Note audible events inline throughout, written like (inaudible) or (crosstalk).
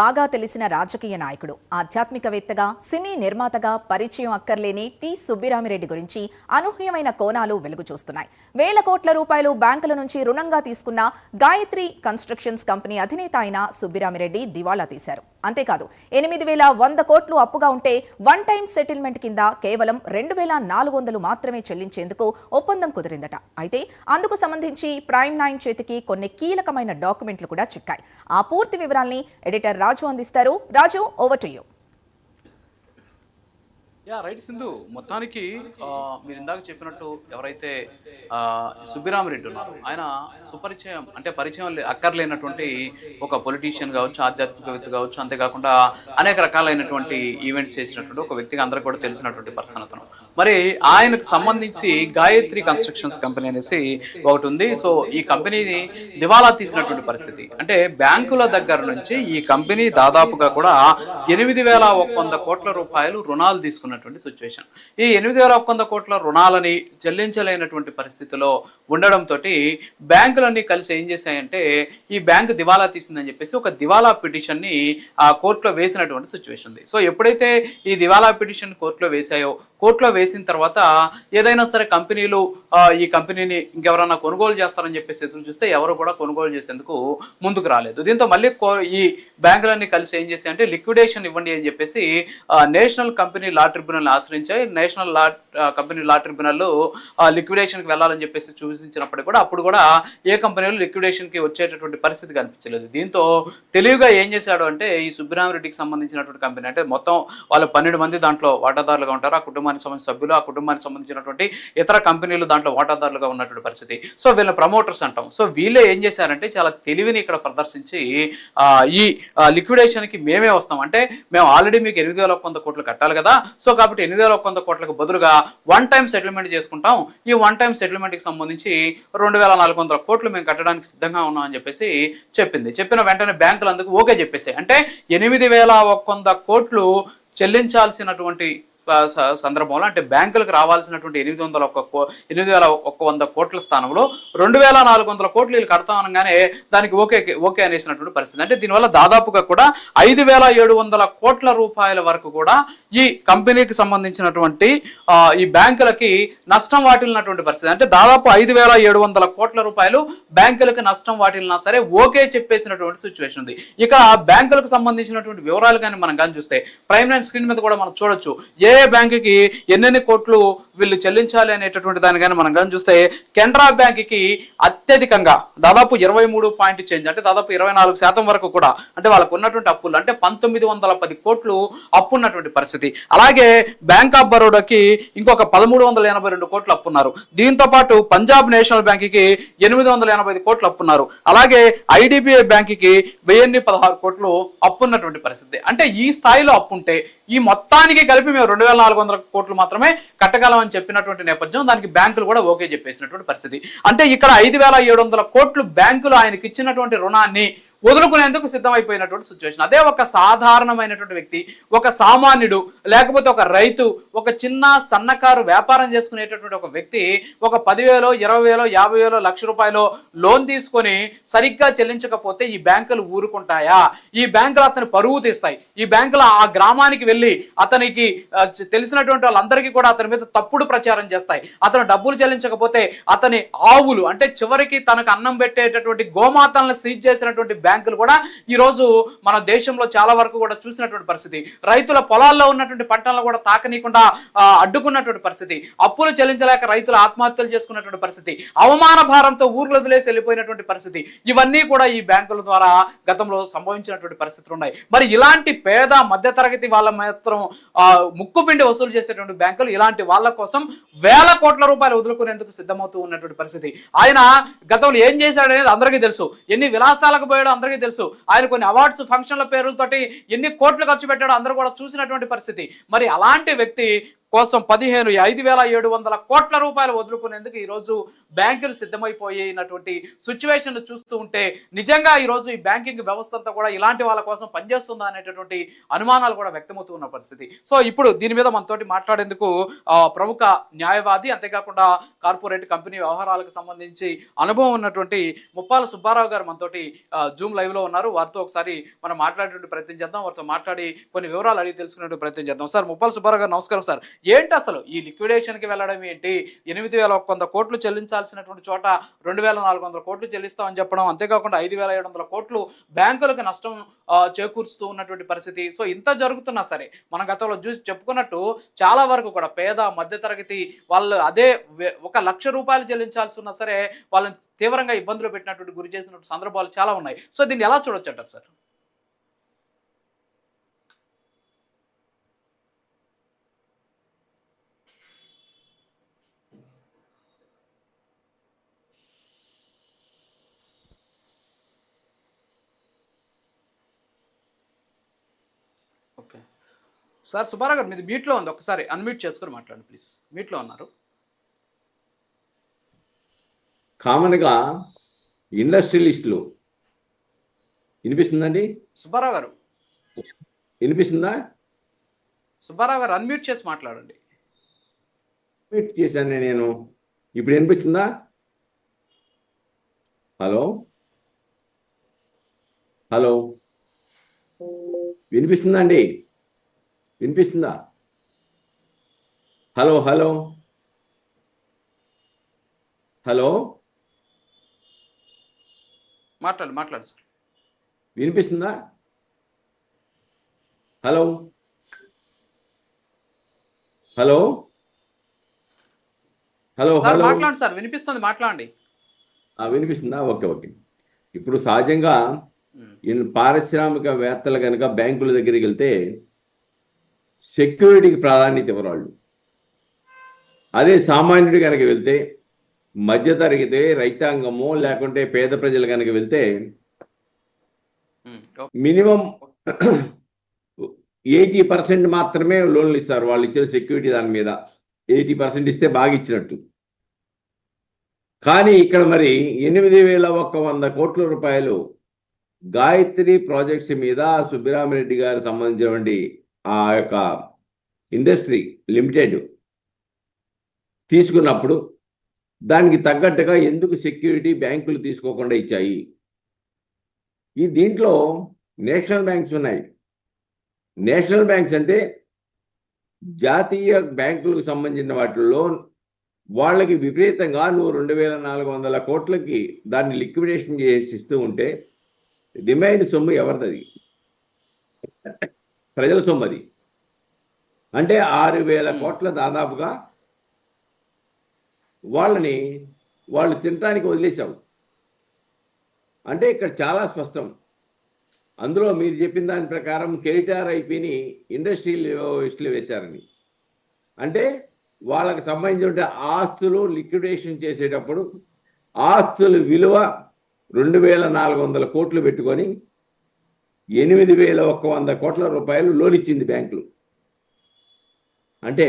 బాగా తెలిసిన రాజకీయ నాయకుడు. ఆధ్యాత్మికవేత్తగా సినీ నిర్మాతగా పరిచయం అక్కర్లేని టి. సుబ్బిరామిరెడ్డి గురించి అనూహ్యమైన కోణాలు వెలుగు చూస్తున్నాయి. వేల కోట్ల రూపాయలు బ్యాంకుల నుంచి రుణంగా తీసుకున్న గాయత్రి కన్స్ట్రక్షన్స్ కంపెనీ అధినేత అయిన సుబ్బిరామిరెడ్డి దివాళా తీశారు. అంతేకాదు ఎనిమిది వేల వంద కోట్లు అప్పుగా ఉంటే వన్ టైం సెటిల్మెంట్ కింద కేవలం రెండు వేల నాలుగు వందలు మాత్రమే చెల్లించేందుకు ఒప్పందం కుదిరిందట. అయితే అందుకు సంబంధించి ప్రైమ్ నైన్ చేతికి కొన్ని కీలకమైన డాక్యుమెంట్లు కూడా చిక్కాయి. ఆ పూర్తి వివరాల్ని ఎడిటర్ రాజు అందిస్తారు. Raju over to you ya right Sindhu. మొత్తానికి మీరు ఇందాక చెప్పినట్టు ఎవరైతే సుబ్బిరామ్ సుబ్బిరామరెడ్డి ఉన్నారు ఆయన సుపరిచయం అంటే పరిచయం లే- అక్కర్లేనటువంటి ఒక పొలిటీషియన్ కావచ్చు ఆధ్యాత్మికవేత్త కావచ్చు అంతేకాకుండా అనేక రకాలైనటువంటి ఈవెంట్స్ చేసినటువంటి ఒక వ్యక్తిగా అందరికీ కూడా తెలిసినటువంటి పర్సన్ అతను. మరి ఆయనకు సంబంధించి గాయత్రి కన్స్ట్రక్షన్స్ కంపెనీ అనేసి ఒకటి ఉంది. సో ఈ కంపెనీని దివాలా తీసినటువంటి పరిస్థితి. అంటే బ్యాంకుల దగ్గర నుంచి ఈ కంపెనీ దాదాపుగా కూడా ఎనిమిది వేల ఒక వంద కోట్ల రూపాయలు రుణాలు తీసుకున్నారు ఉన్నటువంటి సిచ్యువేషన్ ఈ ఎనిమిది వేల ఒక వంద కోట్ల రుణాలని చెల్లించలేనటువంటి పరిస్థితిలో ఉండడంతో బ్యాంకులన్నీ కలిసి ఏం చేశాయంటే ఈ బ్యాంకు దివాలా తీసిందని చెప్పేసి ఒక దివాలా పిటిషన్ని ఆ కోర్టులో వేసినటువంటి సిచ్యువేషన్ ఉంది. సో ఎప్పుడైతే ఈ దివాలా పిటిషన్ కోర్టులో వేశాయో కోర్టులో వేసిన తర్వాత ఏదైనా సరే కంపెనీలు ఈ కంపెనీని ఇంకెవరన్నా కొనుగోలు చేస్తారని చెప్పేసి ఎదురు చూస్తే ఎవరు కూడా కొనుగోలు చేసేందుకు ముందుకు రాలేదు. దీంతో మళ్ళీ కో- ఈ బ్యాంకులన్నీ కలిసి ఏం చేసి అంటే లిక్విడేషన్ ఇవ్వండి అని చెప్పేసి national company law tribunal ఆశ్రయించాయి. National law company law tribunal లిక్విడేషన్కి వెళ్ళాలని చెప్పేసి సూచించినప్పటికీ కూడా అప్పుడు కూడా ఏ కంపెనీలు లిక్విడేషన్కి వచ్చేటటువంటి పరిస్థితి కనిపించలేదు. దీంతో తెలివిగా ఏం చేశాడు అంటే ఈ సుబ్బరామరెడ్డికి సంబంధించినటువంటి కంపెనీ అంటే మొత్తం వాళ్ళు పన్నెండు మంది దాంట్లో వాటాదారులుగా ఉంటారు. ఆ కుటుంబానికి సంబంధించిన సభ్యులు ఆ కుటుంబానికి సంబంధించినటువంటి ఇతర కంపెనీలు దాంట్లో వాటాదారులుగా ఉన్నటువంటి పరిస్థితి. సో వీళ్ళ ప్రమోటర్స్ అంటాం. సో వీళ్ళే ఏం చేశారంటే చాలా తెలివిని ఇక్కడ ప్రదర్శించి ఈ లిక్విడేషన్కి మేమే వస్తాం. అంటే మేము ఆల్రెడీ మీకు ఎనిమిది వేల ఒక వంద కోట్లు కట్టాలి కదా. సో కాబట్టి ఎనిమిది వేల ఒక వంద కోట్లకు బదులుగా వన్ టైం సెటిల్మెంట్ చేసుకుంటాం. ఈ వన్ టైం సెటిల్మెంట్కి సంబంధించి రెండు వేల నాలుగు వందల కోట్లు మేము కట్టడానికి సిద్ధంగా ఉన్నాం అని చెప్పేసి చెప్పింది. చెప్పిన వెంటనే బ్యాంకులు అందుకు ఓకే చెప్పేసాయి అంటే ఎనిమిది వేల కోట్లు చెల్లించాల్సినటువంటి సందర్భంలో అంటే బ్యాంకులకు రావాల్సినటువంటి ఎనిమిది వందల ఒక్క ఎనిమిది వేల ఒక్క వంద కోట్ల స్థానంలో రెండు వేల నాలుగు వందల కోట్లు వీళ్ళు కడతాం అనగానే దానికి ఓకే ఓకే అనేసినటువంటి పరిస్థితి. అంటే దీనివల్ల దాదాపుగా కూడా ఐదు వేల ఏడు వందల కోట్ల రూపాయల వరకు కూడా ఈ కంపెనీకి సంబంధించినటువంటి ఈ బ్యాంకులకి నష్టం వాటిల్లినటువంటి పరిస్థితి. అంటే దాదాపు ఐదు వేల ఏడు వందల కోట్ల రూపాయలు బ్యాంకులకు నష్టం వాటిల్లినా సరే ఓకే చెప్పేసినటువంటి సిచ్యువేషన్ ఉంది. ఇక బ్యాంకులకు సంబంధించినటువంటి వివరాలు కానీ మనం కానీ చూస్తే ప్రైమ్ లైన్ స్క్రీన్ మీద కూడా మనం చూడొచ్చు. ఏ ఏ బ్యాంకుకి ఎన్నెన్ని కోట్లు వీళ్ళు చెల్లించాలి అనేటటువంటి దాని కానీ మనం కానీ చూస్తే కెనరా బ్యాంక్కి అత్యధికంగా దాదాపు ఇరవై మూడు పాయింట్ చేంజ్ అంటే దాదాపు ఇరవై నాలుగు శాతం వరకు కూడా అంటే వాళ్ళకు ఉన్నటువంటి అప్పులు అంటే పంతొమ్మిది వందల పది కోట్లు అప్పు ఉన్నటువంటి పరిస్థితి. అలాగే బ్యాంక్ ఆఫ్ బరోడాకి ఇంకొక పదమూడు వందల ఎనభై రెండు కోట్లు అప్పున్నారు దీంతో పాటు పంజాబ్ నేషనల్ బ్యాంక్కి ఎనిమిది వందల ఎనభై ఐదు కోట్లు అప్పున్నారు అలాగే ఐడిబిఐ బ్యాంక్కి వెయ్యి పదహారు కోట్లు అప్పున్నటువంటి పరిస్థితి. అంటే ఈ స్థాయిలో అప్పుంటే ఈ మొత్తానికి కలిపి మేము రెండు వేల నాలుగు వందల కోట్లు మాత్రమే కట్టగలం అని చెప్పినటువంటి నేపథ్యం దానికి బ్యాంకులు కూడా ఓకే చెప్పేసినటువంటి పరిస్థితి. అంటే ఇక్కడ ఐదు వేల ఏడు వందల కోట్లు బ్యాంకులు ఆయనకి ఇచ్చినటువంటి రుణాన్ని వదులుకునేందుకు సిద్ధమైపోయినటువంటి సిచ్యువేషన్ అదే ఒక సాధారణమైనటువంటి వ్యక్తి ఒక సామాన్యుడు లేకపోతే ఒక రైతు ఒక చిన్న సన్నకారు వ్యాపారం చేసుకునేటటువంటి ఒక వ్యక్తి ఒక పదివేలో ఇరవై వేలో యాభై వేలో లక్ష రూపాయలు లోన్ తీసుకొని సరిగ్గా చెల్లించకపోతే ఈ బ్యాంకులు ఊరుకుంటాయా? ఈ బ్యాంకులు అతని పరువు తీస్తాయి. ఈ బ్యాంకులు ఆ గ్రామానికి వెళ్ళి అతనికి తెలిసినటువంటి వాళ్ళందరికీ కూడా అతని మీద తప్పుడు ప్రచారం చేస్తాయి. అతను డబ్బులు చెల్లించకపోతే అతని ఆవులు అంటే చివరికి తనకు అన్నం పెట్టేటటువంటి గోమాతలను సీజ్ చేసినటువంటి బ్యాంకులు కూడా ఈ రోజు మన దేశంలో చాలా వరకు కూడా చూసినటువంటి పరిస్థితి. రైతుల పొలాల్లో ఉన్నటువంటి పంటలను కూడా తాకనీయకుండా అడ్డుకున్నటువంటి పరిస్థితి. అప్పులు చెల్లించలేక రైతులు ఆత్మహత్యలు చేసుకున్నటువంటి పరిస్థితి. అవమాన భారంతో ఊర్లు వదిలేసి వెళ్ళిపోయినటువంటి పరిస్థితి. ఇవన్నీ కూడా ఈ బ్యాంకుల ద్వారా గతంలో సంభవించినటువంటి పరిస్థితులు ఉన్నాయి. మరి ఇలాంటి పేద మధ్యతరగతి వాళ్ళ మాత్రం ముక్కుపిండి వసూలు చేసేటువంటి బ్యాంకులు ఇలాంటి వాళ్ళ కోసం వేల కోట్ల రూపాయలు వదులుకునేందుకు సిద్ధమవుతూ ఉన్నటువంటి పరిస్థితి. ఆయన గతంలో ఏం చేశాడనేది అందరికీ తెలుసు. ఎన్ని విలాసాలకు పోయాడో అందరికీ తెలుసు. ఆయన కొన్ని అవార్డ్స్ ఫంక్షన్ల పేర్లతోటి ఎన్ని కోట్లు ఖర్చు పెట్టాడో అందరూ కూడా చూసినటువంటి పరిస్థితి. మరి అలాంటి వ్యక్తి కోసం పదిహేను ఐదు వేల ఏడు వందల కోట్ల రూపాయలు వదులుకునేందుకు ఈ రోజు బ్యాంకులు సిద్ధమైపోయినటువంటి సిచ్యువేషన్ చూస్తూ ఉంటే నిజంగా ఈ రోజు ఈ బ్యాంకింగ్ వ్యవస్థ అంతా కూడా ఇలాంటి వాళ్ళ కోసం పనిచేస్తుందా అనేటటువంటి అనుమానాలు కూడా వ్యక్తమవుతున్న పరిస్థితి. సో ఇప్పుడు దీని మీద మనతోటి మాట్లాడేందుకు ప్రముఖ న్యాయవాది అంతేకాకుండా కార్పొరేట్ కంపెనీ వ్యవహారాలకు సంబంధించి అనుభవం ఉన్నటువంటి ముప్పాల సుబ్బారావు గారు మనతోటి జూమ్ లైవ్లో ఉన్నారు. వారితో ఒకసారి మనం మాట్లాడేటువంటి ప్రయత్నం చేద్దాం. వారితో మాట్లాడి కొన్ని వివరాలు అడిగి తెలుసుకునే ప్రయత్నం చేద్దాం. సార్ ముప్పాల సుబ్బారావు గారు నమస్కారం సార్. ఏంటి అసలు? ఈ లిక్విడేషన్కి వెళ్ళడం ఏంటి? ఎనిమిది వేల ఒక వంద కోట్లు చెల్లించాల్సినటువంటి చోట రెండు వేల నాలుగు వందల కోట్లు చెల్లిస్తామని చెప్పడం అంతేకాకుండా ఐదు వేల ఏడు వందల కోట్లు బ్యాంకులకు నష్టం చేకూరుస్తూ ఉన్నటువంటి పరిస్థితి. సో ఇంత జరుగుతున్నా సరే మన గతంలో చూసి చెప్పుకున్నట్టు చాలా వరకు కూడా పేద మధ్యతరగతి వాళ్ళు అదే ఒక లక్ష రూపాయలు చెల్లించాల్సి ఉన్నా సరే వాళ్ళని తీవ్రంగా ఇబ్బందులు పెట్టినటువంటి గురి చేసినటువంటి సందర్భాలు చాలా ఉన్నాయి. సో దీన్ని ఎలా చూడొచ్చు అంటారు సార్? సార్ సుబ్బారావు గారు మీది మ్యూట్లో ఉంది. ఒకసారి అన్మ్యూట్ చేసుకుని మాట్లాడండి ప్లీజ్ మ్యూట్లో ఉన్నారు. కామన్గా ఇండస్ట్రియలిస్టులు వినిపిస్తుందండి? సుబ్బారావు గారు. వినిపిస్తుందా? సుబ్బారావు గారు అన్మ్యూట్ చేసి మాట్లాడండి. మ్యూట్ చేశాను నేను. ఇప్పుడు వినిపిస్తుందా? హలో? హలో? వినిపిస్తుందండి వినిపిస్తుందా? Hello hello. హలో. మాట్లాడు మాట్లాడు సార్ వినిపిస్తుందా? హలో. హలో. హలో మాట్లాడండి సార్ వినిపిస్తుంది మాట్లాడండి. వినిపిస్తుందా? Okay okay. ఇప్పుడు సహజంగా ఉమ్, ఈ పారిశ్రామికవేత్తలు కనుక బ్యాంకుల దగ్గరికి వెళ్తే సెక్యూరిటీకి ప్రాధాన్యత ఇవ్వరు వాళ్ళు. అదే సామాన్యుడు కనుక వెళ్తే మధ్యతరగతి రైతాంగము లేకుంటే పేద ప్రజలు కనుక వెళ్తే ఓకే. మినిమం ఎయిటీ పర్సెంట్ మాత్రమే లోన్లు ఇస్తారు. వాళ్ళు ఇచ్చిన సెక్యూరిటీ దాని మీద ఎయిటీ పర్సెంట్ ఇస్తే బాగా ఇచ్చినట్టు. కానీ ఇక్కడ మరి ఎనిమిది వేల ఒక్క వంద కోట్ల రూపాయలు గాయత్రి ప్రాజెక్ట్స్ మీద సుబ్బిరామిరెడ్డి గారు సంబంధించినటువంటి ఆ యొక్క ఇండస్ట్రీ లిమిటెడ్ తీసుకున్నప్పుడు దానికి తగ్గట్టుగా ఎందుకు సెక్యూరిటీ బ్యాంకులు తీసుకోకుండా ఇచ్చాయి? ఈ దీంట్లో నేషనల్ బ్యాంక్స్ ఉన్నాయి. నేషనల్ బ్యాంక్స్ అంటే జాతీయ బ్యాంకులకు సంబంధించిన వాటిల్లో వాళ్ళకి విపరీతంగా నువ్వు రెండు వేల నాలుగు వందల కోట్లకి దాన్ని లిక్విడేషన్ చేసి ఇస్తూ ఉంటే డిమాండ్ సొమ్ము ఎవరిది ప్రజల సొమ్ము అది. అంటే ఆరు వేల కోట్ల దాదాపుగా వాళ్ళని వాళ్ళు తినటానికి వదిలేశావు అంటే ఇక్కడ చాలా స్పష్టం. అందులో మీరు చెప్పిన దాని ప్రకారం కెరిటార్ ఐపీని ఇండస్ట్రియలిస్టులు వేశారని. అంటే వాళ్ళకి సంబంధించిన ఆస్తులు లిక్విడేషన్ చేసేటప్పుడు ఆస్తుల విలువ రెండు వేల నాలుగు వందల కోట్లు పెట్టుకొని ఎనిమిది వేల ఒక్క వంద కోట్ల రూపాయలు లోన్ ఇచ్చింది బ్యాంకులు. అంటే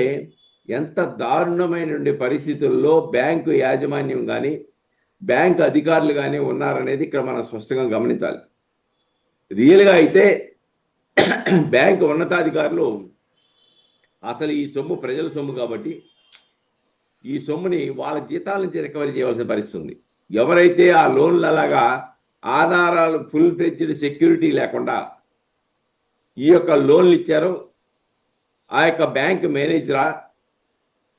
ఎంత దారుణమైన పరిస్థితుల్లో బ్యాంకు యాజమాన్యం కానీ బ్యాంక్ అధికారులు కానీ ఉన్నారనేది ఇక్కడ మనం స్పష్టంగా గమనించాలి. రియల్గా అయితే బ్యాంకు ఉన్నతాధికారులు అసలు ఈ సొమ్ము ప్రజల సొమ్ము కాబట్టి ఈ సొమ్ముని వాళ్ళ జీతాల నుంచి రికవరీ చేయవలసిన పరిస్థితి ఉంది. ఎవరైతే ఆ లోన్లు అలాగా ఆధారాలు ఫుల్ ఫ్లెడ్జ్డ్ సెక్యూరిటీ లేకుండా ఈ యొక్క లోన్లు ఇచ్చారు. ఆ యొక్క బ్యాంక్ మేనేజరా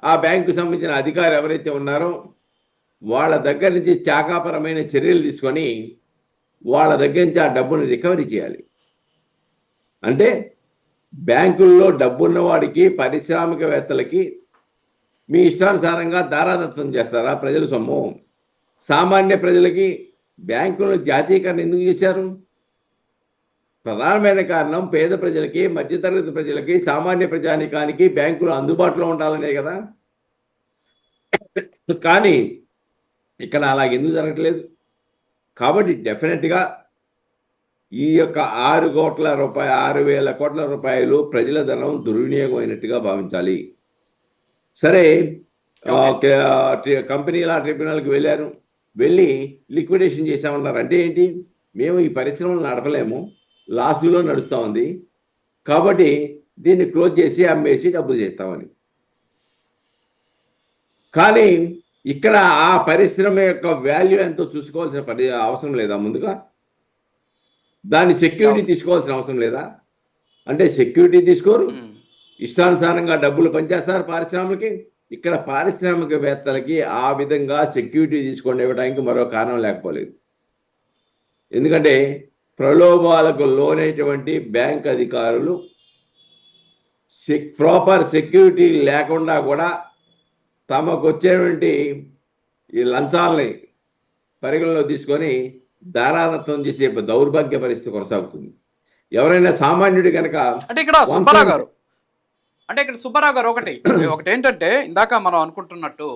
ఆ బ్యాంకు సంబంధించిన అధికారు ఎవరైతే ఉన్నారో వాళ్ళ దగ్గర నుంచి శాఖాపరమైన చర్యలు తీసుకొని వాళ్ళ దగ్గర నుంచి ఆ డబ్బును రికవరీ చేయాలి. అంటే బ్యాంకుల్లో డబ్బున్నవాడికి పారిశ్రామికవేత్తలకి మీ ఇష్టానుసారంగా దారాదత్వం చేస్తారా ప్రజల సొమ్ము? సామాన్య ప్రజలకి బ్యాంకులను జాతీయకరణ ఎందుకు చేశారు? ప్రధానమైన కారణం పేద ప్రజలకి మధ్యతరగతి ప్రజలకి సామాన్య ప్రజానికానికి బ్యాంకులు అందుబాటులో ఉండాలనే కదా. కానీ ఇక్కడ అలా ఎందుకు జరగట్లేదు? కాబట్టి డెఫినెట్గా ఈ యొక్క ఆరు కోట్ల రూపాయ ఆరు వేల కోట్ల రూపాయలు ప్రజల ధనం దుర్వినియోగం అయినట్టుగా భావించాలి. సరే కంపెనీల ట్రిబ్యునల్కి వెళ్ళారు. వెళ్ళి లిక్విడేషన్ చేశామన్నారు. అంటే ఏంటి? మేము ఈ పరిశ్రమలు నడపలేము. లాస్లో నడుస్తూ ఉంది. కాబట్టి దీన్ని క్లోజ్ చేసి అమ్మేసి డబ్బులు చేస్తామని. కానీ ఇక్కడ ఆ పరిశ్రమ యొక్క వాల్యూ ఎంతో చూసుకోవాల్సిన పరి అవసరం లేదా ముందుగా? దాని సెక్యూరిటీ తీసుకోవాల్సిన అవసరం లేదా? అంటే సెక్యూరిటీ తీసుకోరు. ఇష్టానుసారంగా డబ్బులు పనిచేస్తారు పారిశ్రామికకి ఇక్కడ పారిశ్రామికవేత్తలకి ఆ విధంగా సెక్యూరిటీ తీసుకొని ఇవ్వడానికి మరో కారణం లేకపోలేదు. ఎందుకంటే ప్రలోభాలకు లోనైనటువంటి బ్యాంక్ అధికారులు ప్రాపర్ సెక్యూరిటీ లేకుండా కూడా తమకు వచ్చేటువంటి ఈ లంచాలని పరిగణలో తీసుకొని దారాదత్తం చేసే దౌర్భాగ్య పరిస్థితి కొనసాగుతుంది. ఎవరైనా సామాన్యుడు కనుక అంటే ఇక్కడ సుబ్బారావు గారు అంటే ఇక్కడ సుబ్బారావు గారు ఒకటి (clears throat) ఒకటి ఏంటంటే ఇందాక మనం అనుకుంటున్నట్టు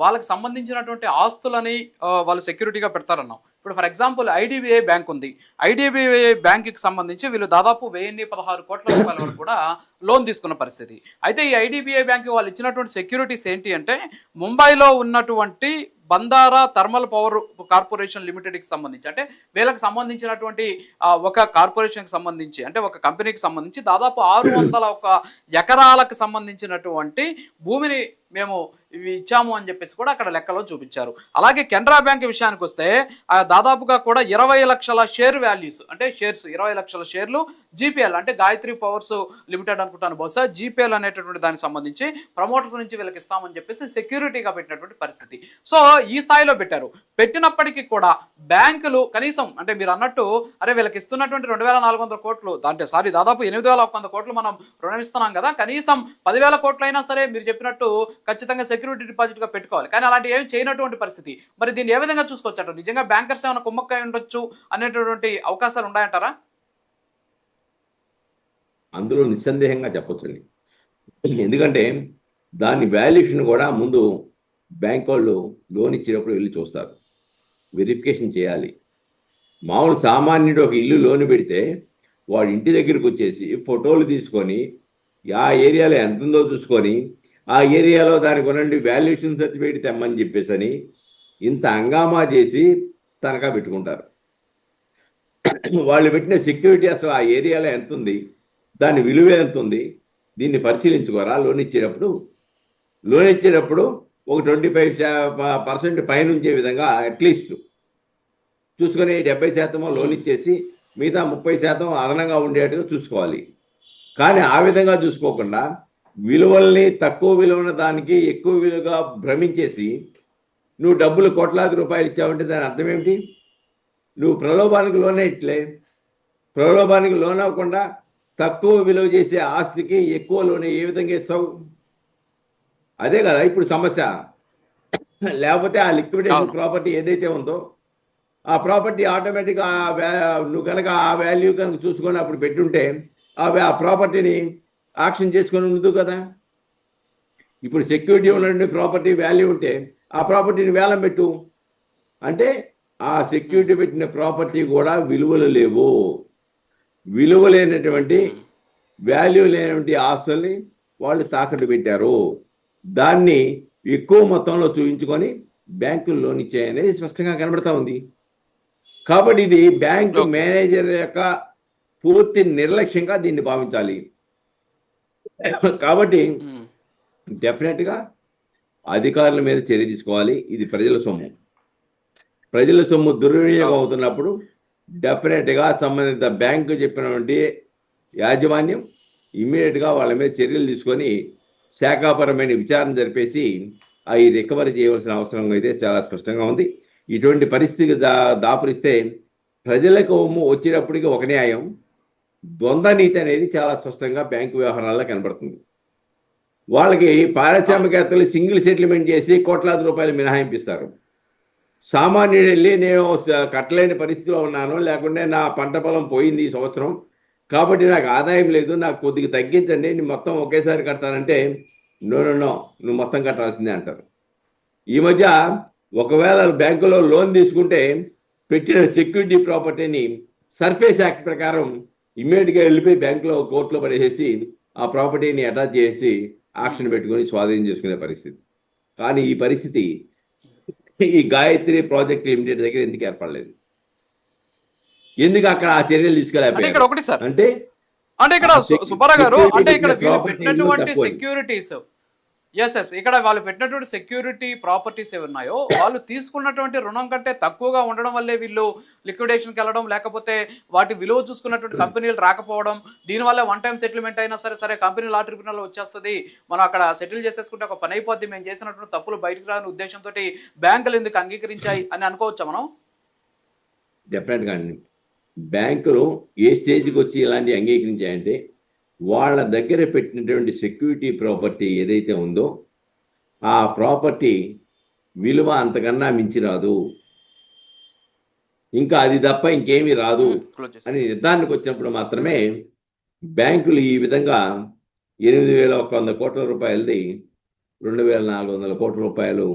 వాళ్ళకి సంబంధించినటువంటి ఆస్తులని వాళ్ళు సెక్యూరిటీగా పెడతారన్నాం. ఇప్పుడు ఫర్ ఎగ్జాంపుల్ ఐడిబిఐ బ్యాంక్ ఉంది. ఐడిబిఐ బ్యాంక్కి సంబంధించి వీళ్ళు దాదాపు వెయ్యి పదహారు కోట్ల రూపాయల వరకు కూడా లోన్ తీసుకున్న పరిస్థితి. అయితే ఈ ఐడిబిఐ బ్యాంక్ వాళ్ళు ఇచ్చినటువంటి సెక్యూరిటీస్ ఏంటి అంటే ముంబైలో ఉన్నటువంటి బందారా థర్మల్ పవర్ కార్పొరేషన్ లిమిటెడ్కి సంబంధించి అంటే వీళ్ళకి సంబంధించినటువంటి ఒక కార్పొరేషన్కి సంబంధించి అంటే ఒక కంపెనీకి సంబంధించి దాదాపు ఆరు వందల ఒక ఎకరాలకు సంబంధించినటువంటి భూమిని మేము ఇవి ఇచ్చాము అని చెప్పేసి కూడా అక్కడ లెక్కలో చూపించారు. అలాగే కెనరా బ్యాంక్ విషయానికి వస్తే దాదాపుగా కూడా ఇరవై లక్షల షేర్ వాల్యూస్ అంటే షేర్స్ ఇరవై లక్షల షేర్లు జీపీఎల్ అంటే గాయత్రి పవర్స్ లిమిటెడ్ అనుకుంటాను బహుశా జీపీఎల్ అనేటటువంటి దానికి సంబంధించి ప్రమోటర్స్ నుంచి వీళ్ళకి ఇస్తామని చెప్పేసి సెక్యూరిటీగా పెట్టినటువంటి పరిస్థితి. సో ఈ స్థాయిలో పెట్టారు. పెట్టినప్పటికీ కూడా బ్యాంకులు కనీసం అంటే మీరు అన్నట్టు అరే వీళ్ళకి ఇస్తున్నటువంటి రెండు వేల నాలుగు వందల కోట్లు అంటే సారీ దాదాపు ఎనిమిది వేల ఒక వంద కోట్లు మనం రుణం ఇస్తున్నాం కదా కనీసం పదివేల కోట్లు అయినా సరే మీరు చెప్పినట్టు ఖచ్చితంగా సెక్యూరిటీ డిపాజిట్గా పెట్టుకోవాలి. కానీ అలాంటి ఏమి చేయనటువంటి పరిస్థితి. మరి దీన్ని ఏ విధంగా చూసుకోవచ్చు నిజంగా బ్యాంకర్స్ ఏమైనా కుమ్మక్కై ఉండొచ్చు అనేటటువంటి అవకాశాలు ఉన్నాయంటారా? అందులో నిస్సందేహంగా చెప్పొచ్చండి. ఎందుకంటే దాని వాల్యుయేషన్ కూడా ముందు బ్యాంక్ వాళ్ళు లోన్ ఇచ్చేటప్పుడు వెళ్ళి చూస్తారు. వెరిఫికేషన్ చేయాలి. మామూలు సామాన్యుడు ఒక ఇల్లు లోన్ పెడితే వాడి ఇంటి దగ్గరికి వచ్చేసి ఫోటోలు తీసుకొని ఆ ఏరియాలో ఎంత ఉందో చూసుకొని ఆ ఏరియాలో దానికి ఉన్నటువంటి వాల్యుయేషన్ సర్టిఫికేట్ తెమ్మని చెప్పేసి అని ఇంత హంగామా చేసి తనఖా పెట్టుకుంటారు. వాళ్ళు పెట్టిన సెక్యూరిటీ అసలు ఆ ఏరియాలో ఎంత ఉంది? దాని విలువ ఎంత ఉంది? దీన్ని పరిశీలించుకోరా? లోన్ ఇచ్చేటప్పుడు లోన్ ఇచ్చేటప్పుడు ఒక ట్వంటీ ఫైవ్ పర్సెంట్ పైన ఉంచే విధంగా అట్లీస్ట్ చూసుకొని డెబ్బై శాతం లోన్ ఇచ్చేసి మిగతా ముప్పై శాతం అదనంగా ఉండేట్టుగా చూసుకోవాలి. కానీ ఆ విధంగా చూసుకోకుండా విలువల్ని తక్కువ విలువ ఉన్న దానికి ఎక్కువ విలువగా భ్రమించేసి నువ్వు డబ్బులు కోట్లాది రూపాయలు ఇచ్చావంటే దాని అర్థం ఏమిటి? నువ్వు ప్రలోభానికి లోనే ఇట్లే ప్రలోభానికి లోన్ అవ్వకుండా తక్కువ విలువ చేసే ఆస్తికి ఎక్కువ లోన్ ఏ విధంగా ఇస్తావు? అదే కదా ఇప్పుడు సమస్య. లేకపోతే ఆ లిక్విడేషన్. ప్రాపర్టీ ఏదైతే ఉందో ఆ ప్రాపర్టీ ఆటోమేటిక్గా నువ్వు కనుక ఆ వాల్యూ కనుక చూసుకొని అప్పుడు పెట్టుంటే ఆ ప్రాపర్టీని ఆక్షన్ చేసుకొని ఉండదు కదా. ఇప్పుడు సెక్యూరిటీ ఉన్నటువంటి ప్రాపర్టీ వాల్యూ ఉంటే ఆ ప్రాపర్టీని వేలం పెట్టు. అంటే ఆ సెక్యూరిటీ పెట్టిన ప్రాపర్టీ కూడా విలువలు లేవు. విలువ లేనటువంటి వాల్యూ లేనటువంటి ఆస్తుల్ని వాళ్ళు తాకట్టు పెట్టారు. దాన్ని ఎక్కువ మొత్తంలో చూపించుకొని బ్యాంకులు లోన్ ఇచ్చాయనేది స్పష్టంగా కనబడతా ఉంది. కాబట్టి ఇది బ్యాంకు. మేనేజర్ యొక్క పూర్తి నిర్లక్ష్యంగా దీన్ని భావించాలి. కాబట్టి. డెఫినెట్గా అధికారుల మీద చర్య తీసుకోవాలి. ఇది ప్రజల సొమ్ము. ప్రజల సొమ్ము దుర్వినియోగం అవుతున్నప్పుడు డెఫినెట్గా సంబంధిత బ్యాంకు చెప్పినటువంటి యాజమాన్యం ఇమ్మీడియట్గా వాళ్ళ మీద చర్యలు తీసుకొని శాఖాపరమైన విచారణ జరిపేసి అవి రికవరీ చేయవలసిన అవసరం అయితే చాలా స్పష్టంగా ఉంది. ఇటువంటి పరిస్థితికి దా దాపురిస్తే ప్రజలకు వచ్చేటప్పటికి ఒక న్యాయం ద్వంద్వ నీతి అనేది చాలా స్పష్టంగా బ్యాంకు వ్యవహారాల్లో కనబడుతుంది. వాళ్ళకి పారిశ్రామికవేత్తలు సింగిల్ సెటిల్మెంట్ చేసి కోట్లాది రూపాయలు మినహాయింపిస్తారు. సామాన్యుడు వెళ్ళి నేను కట్టలేని పరిస్థితిలో ఉన్నాను లేకుంటే నా పంట పొలం పోయింది ఈ సంవత్సరం. కాబట్టి నాకు ఆదాయం లేదు నాకు కొద్దిగా తగ్గించండి నేను మొత్తం ఒకేసారి కడతానంటే నో నో నో నువ్వు మొత్తం కట్టాల్సిందే అంటారు. ఈ మధ్య ఒకవేళ బ్యాంకులో లోన్ తీసుకుంటే పెట్టిన సెక్యూరిటీ ప్రాపర్టీని సర్ఫేస్ యాక్ట్ ప్రకారం ఇమ్మీడియట్గా వెళ్ళిపోయి బ్యాంకులో కోర్టులో పడేసేసి ఆ ప్రాపర్టీని అటాచ్ చేసి ఆక్షన్ పెట్టుకొని స్వాధీనం చేసుకునే పరిస్థితి. కానీ ఈ పరిస్థితి ఈ గాయత్రి ప్రాజెక్ట్ లిమిటెడ్ దగ్గర ఎందుకు ఏర్పడలేదు? ఎందుకు అక్కడ ఆ చర్యలు సార్. అంటే అంటే ఇక్కడ సుబ్బారావు గారు అంటే ఇక్కడ పెట్టినటువంటి. సెక్యూరిటీస్ ఎస్ ఎస్ ఇక్కడ వాళ్ళు పెట్టినటువంటి సెక్యూరిటీ ప్రాపర్టీస్ ఏవి ఉన్నాయో వాళ్ళు తీసుకున్నటువంటి రుణం కంటే తక్కువగా ఉండడం వల్లే వీళ్ళు లిక్విడేషన్కి వెళ్ళడం లేకపోతే వాటి విలువ చూసుకున్నటువంటి కంపెనీలు రాకపోవడం దీనివల్ల వన్ టైం సెటిల్మెంట్ అయినా సరే సరే కంపెనీ లా ట్రిబ్యునల్ వచ్చేస్తుంది. మనం అక్కడ సెటిల్ చేసేసుకుంటే ఒక పని అయిపోద్ది. మేము చేసినటువంటి తప్పులు బయటకు రాని ఉద్దేశంతో బ్యాంకులు ఎందుకు అంగీకరించాయి అని అనుకోవచ్చా మనం? డెఫినెట్గా అండి. బ్యాంకులు ఏ స్టేజ్కి వచ్చి ఇలాంటివి అంగీకరించాయంటే వాళ్ళ దగ్గర పెట్టినటువంటి సెక్యూరిటీ ప్రాపర్టీ ఏదైతే ఉందో ఆ ప్రాపర్టీ విలువ అంతకన్నా మించి రాదు. ఇంకా అది తప్ప ఇంకేమీ రాదు అని నిర్ధారణకు వచ్చినప్పుడు మాత్రమే బ్యాంకులు ఈ విధంగా ఎనిమిది వేల ఒక వంద కోట్ల రూపాయలది రెండు వేల నాలుగు వందల కోట్ల రూపాయలు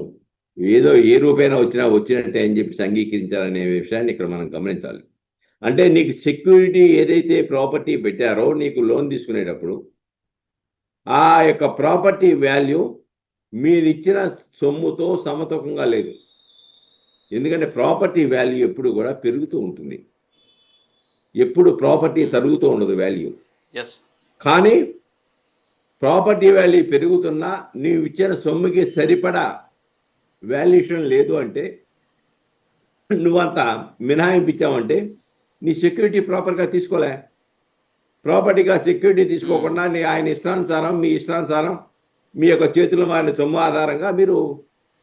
ఏదో ఏ రూపైనా వచ్చినా వచ్చినట్టే అని చెప్పి అంగీకరించాలనే విషయాన్ని ఇక్కడ మనం గమనించాలి. అంటే నీకు సెక్యూరిటీ ఏదైతే ప్రాపర్టీ పెట్టారో నీకు లోన్ తీసుకునేటప్పుడు ఆ యొక్క ప్రాపర్టీ వాల్యూ మీరు ఇచ్చిన సొమ్ముతో సమతూకంగా లేదు. ఎందుకంటే ప్రాపర్టీ వాల్యూ ఎప్పుడు కూడా పెరుగుతూ ఉంటుంది. ఎప్పుడు ప్రాపర్టీ తరుగుతూ ఉండదు వాల్యూ ఎస్ కానీ ప్రాపర్టీ వాల్యూ పెరుగుతున్నా నీవు ఇచ్చిన సొమ్ముకి సరిపడా వాల్యుయేషన్ లేదు అంటే నువ్వంత మినహాయింపు ఇచ్చావంటే నీ సెక్యూరిటీ ప్రాపర్గా తీసుకోలే. ప్రాపర్టీగా సెక్యూరిటీ తీసుకోకుండా నీ ఆయన ఇష్టానుసారం మీ ఇష్టానుసారం మీ యొక్క చేతులు మారిన సొమ్ము ఆధారంగా మీరు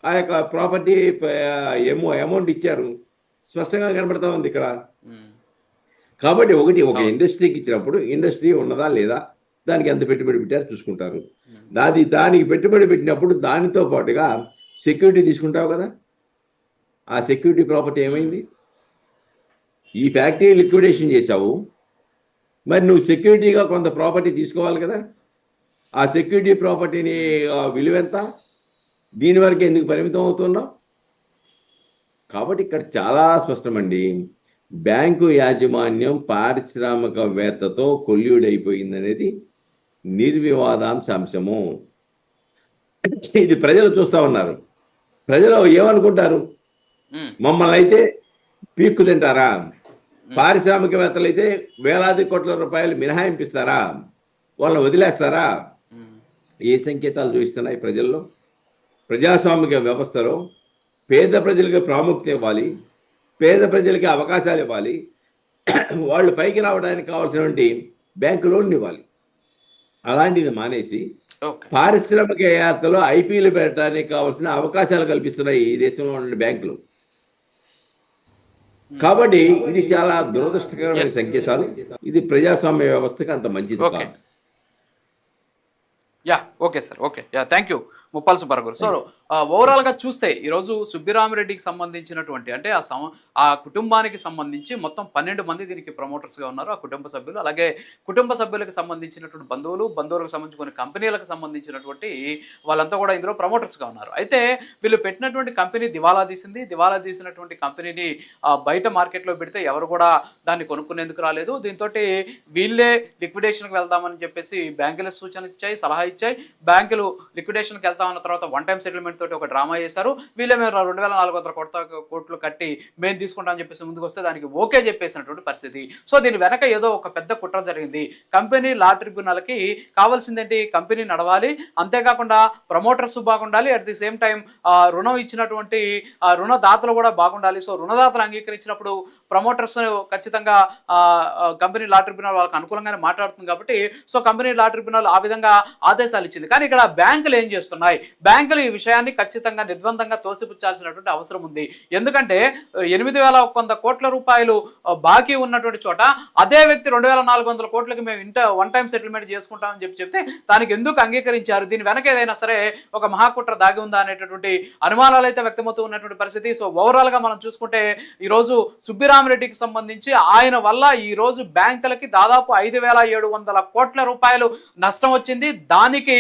ఆ యొక్క ప్రాపర్టీ ఏమో అమౌంట్ ఇచ్చారు. స్పష్టంగా కనబడతా ఉంది ఇక్కడ. కాబట్టి ఒకటి ఒక. ఇండస్ట్రీకి ఇచ్చినప్పుడు ఇండస్ట్రీ ఉన్నదా లేదా దానికి ఎంత పెట్టుబడి పెట్టారు చూసుకుంటారు. దాది దానికి పెట్టుబడి పెట్టినప్పుడు దానితో పాటుగా సెక్యూరిటీ తీసుకుంటావు కదా. ఆ సెక్యూరిటీ ప్రాపర్టీ ఏమైంది? ఈ ఫ్యాక్టరీ లిక్విడేషన్ చేశావు. మరి నువ్వు సెక్యూరిటీగా కొంత ప్రాపర్టీ తీసుకోవాలి కదా. ఆ సెక్యూరిటీ ప్రాపర్టీని విలువ ఎంత? దీని వరకు ఎందుకు పరిమితం అవుతున్నావు? కాబట్టి ఇక్కడ చాలా స్పష్టమండి. బ్యాంకు యాజమాన్యం పారిశ్రామికవేత్తతో కొల్యూడైపోయిందనేది నిర్వివాదాంశాంశము. ఇది ప్రజలు చూస్తా ఉన్నారు. ప్రజలు ఏమనుకుంటారు? మమ్మల్ని అయితే పీక్కు తింటారా పారిశ్రామికవేత్తలు అయితే వేలాది కోట్ల రూపాయలు మినహాయింపిస్తారా? వాళ్ళని వదిలేస్తారా? ఏ సంకేతాలు చూపిస్తున్నాయి ప్రజల్లో? ప్రజాస్వామిక వ్యవస్థలో పేద ప్రజలకు ప్రాముఖ్యత ఇవ్వాలి పేద ప్రజలకి అవకాశాలు ఇవ్వాలి వాళ్ళు పైకి రావడానికి కావాల్సినటువంటి బ్యాంకు లోన్లు ఇవ్వాలి. అలాంటిది మానేసి పారిశ్రామిక యాత్రలో ఐపీలు పెట్టడానికి కావాల్సిన అవకాశాలు కల్పిస్తున్నాయి ఈ దేశంలో ఉన్న బ్యాంకులు. కాబట్టి ఇది చాలా దురదృష్టకరమైన. సంకేతాలు ఇది ప్రజాస్వామ్య వ్యవస్థకి అంత మంచిది. కాదు ya okay sir okay. Ya thank you Muppala Subbarao గారు. సో ఓవరాల్గా చూస్తే ఈరోజు సుబ్బిరామిరెడ్డికి సంబంధించినటువంటి అంటే ఆ సమ ఆ కుటుంబానికి సంబంధించి మొత్తం పన్నెండు మంది దీనికి ప్రమోటర్స్గా గా ఉన్నారు. ఆ కుటుంబ సభ్యులు అలాగే కుటుంబ సభ్యులకు సంబంధించినటువంటి బంధువులు బంధువులకు సంబంధించి కొన్ని కంపెనీలకు సంబంధించినటువంటి వాళ్ళంతా కూడా ఇందులో ప్రమోటర్స్గా గా ఉన్నారు. అయితే వీళ్ళు పెట్టినటువంటి కంపెనీ దివాలా తీసింది. దివాలా తీసినటువంటి కంపెనీని బయట మార్కెట్లో పెడితే ఎవరు కూడా దాన్ని కొనుక్కునేందుకు రాలేదు. దీంతో వీళ్ళే లిక్విడేషన్కి వెళ్దామని చెప్పేసి బ్యాంకులకు సూచన ఇచ్చాయి సలహా ఇచ్చాయి. బ్యాంకులు లిక్విడేషన్కి వెళ్తామన్న తర్వాత వన్ టైం సెటిల్మెంట్ తోటి ఒక డ్రామా చేశారు. వీళ్ళే మేము రెండు వేల నాలుగు వందల కోట్ల కోట్లు కట్టి మేము తీసుకుంటామని చెప్పేసి ముందుకు వస్తే దానికి ఓకే చెప్పేసినటువంటి పరిస్థితి. సో దీని వెనక ఏదో ఒక పెద్ద కుట్ర జరిగింది. Company law ట్రిబ్యునల్కి కావాల్సిందేంటి? కంపెనీ నడవాలి. అంతేకాకుండా ప్రమోటర్స్ బాగుండాలి. అట్ ది సేమ్ టైం రుణం ఇచ్చినటువంటి రుణదాతలు కూడా బాగుండాలి. సో రుణదాతలు అంగీకరించినప్పుడు ప్రమోటర్స్ ఖచ్చితంగా కంపెనీ లా ట్రిబ్యునల్ వాళ్ళకి అనుకూలంగానే మాట్లాడుతుంది కాబట్టి సో కంపెనీ లా ట్రిబ్యునల్ ఆ విధంగా ఆదేశాలు ఇచ్చింది. కానీ ఇక్కడ బ్యాంకులు ఏం చేస్తున్నాయి? బ్యాంకులు ఈ విషయాన్ని ఖచ్చితంగా నిర్ద్వందంగా తోసిపుచ్చాల్సినటువంటి అవసరం ఉంది. ఎందుకంటే ఎనిమిది వేల వంద కోట్ల రూపాయలు బాకీ ఉన్నటువంటి చోట అదే వ్యక్తి రెండు వేల నాలుగు వందల కోట్లకి మేము ఇంట వన్ టైం సెటిల్మెంట్ చేసుకుంటామని చెప్పి చెప్తే దానికి ఎందుకు అంగీకరించారు? దీని వెనక ఏదైనా సరే ఒక మహాకుట్ర దాగి ఉందా అనేటటువంటి అనుమానాలు అయితే వ్యక్తమవుతూ ఉన్నటువంటి పరిస్థితి. సో ఓవరాల్గా మనం చూసుకుంటే ఈరోజు సుబ్బిరామిరెడ్డికి సంబంధించి ఆయన వల్ల ఈ రోజు బ్యాంకులకి దాదాపు ఐదు వేల ఏడు వందల కోట్ల రూపాయలు నష్టం వచ్చింది. దానికి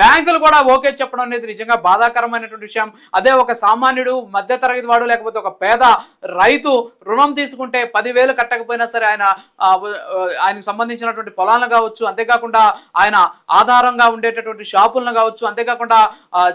బ్యాంకులు కూడా ఓకే చెప్పడం అనేది నిజంగా బాధాకరమైనటువంటి విషయం. అదే ఒక సామాన్యుడు మధ్యతరగతి వాడు లేకపోతే ఒక పేద రైతు రుణం తీసుకుంటే పదివేలు కట్టకపోయినా సరే ఆయన ఆయనకు సంబంధించినటువంటి పొలాలను కావచ్చు అంతేకాకుండా ఆయన ఆధారంగా ఉండేటటువంటి షాపులను కావచ్చు అంతేకాకుండా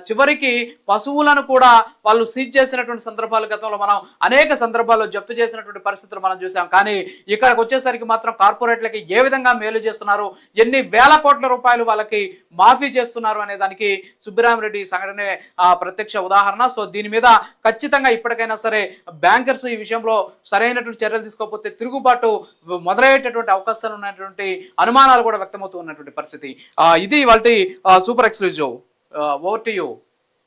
చివరికి పశువులను కూడా వాళ్ళు సీజ్ చేసినటువంటి సందర్భాలు గతంలో మనం అనేక సందర్భాల్లో జప్తు చేసినటువంటి పరిస్థితులు మనం చూసాం. కానీ ఇక్కడికి వచ్చేసరికి మాత్రం కార్పొరేట్లకి ఏ విధంగా మేలు చేస్తున్నారు? ఎన్ని వేల కోట్ల రూపాయలు వాళ్ళకి మాఫీ చేస్తున్నారు? అనే దానికి సుబ్బిరామిరెడ్డి సంఘటనే ప్రత్యక్ష ఉదాహరణ. సో దీని మీద ఖచ్చితంగా ఇప్పటికైనా సరే బ్యాంకర్స్ ఈ విషయంలో సరైనటువంటి చర్యలు తీసుకోకపోతే తిరుగుబాటు మొదలయ్యేటటువంటి అవకాశాలు ఉన్నటువంటి అనుమానాలు కూడా వ్యక్తమవుతూ ఉన్నటువంటి పరిస్థితి. ఇది వాళ్ళ super exclusive. Over to you.